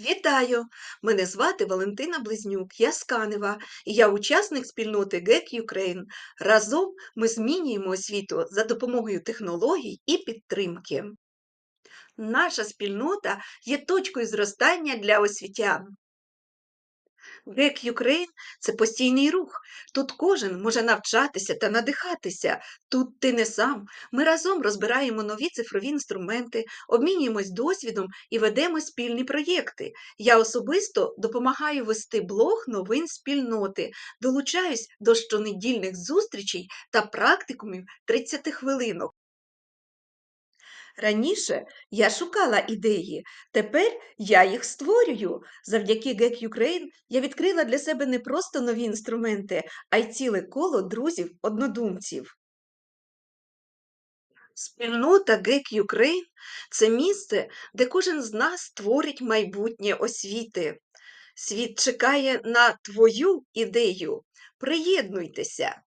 Вітаю! Мене звати Валентина Близнюк, я з Канева, і я учасник спільноти GEC Ukraine. Разом ми змінюємо освіту за допомогою технологій і підтримки. Наша спільнота є точкою зростання для освітян. GEC Ukraine – це постійний рух. Тут кожен може навчатися та надихатися. Тут ти не сам. Ми разом розбираємо нові цифрові інструменти, обмінюємось досвідом і ведемо спільні проєкти. Я особисто допомагаю вести блог новин спільноти, долучаюсь до щонедільних зустрічей та практикумів 30 хвилинок. Раніше я шукала ідеї, тепер я їх створюю. Завдяки GEC Ukraine я відкрила для себе не просто нові інструменти, а й ціле коло друзів-однодумців. Спільнота GEC Ukraine – це місце, де кожен з нас творить майбутнє освіти. Світ чекає на твою ідею. Приєднуйтеся!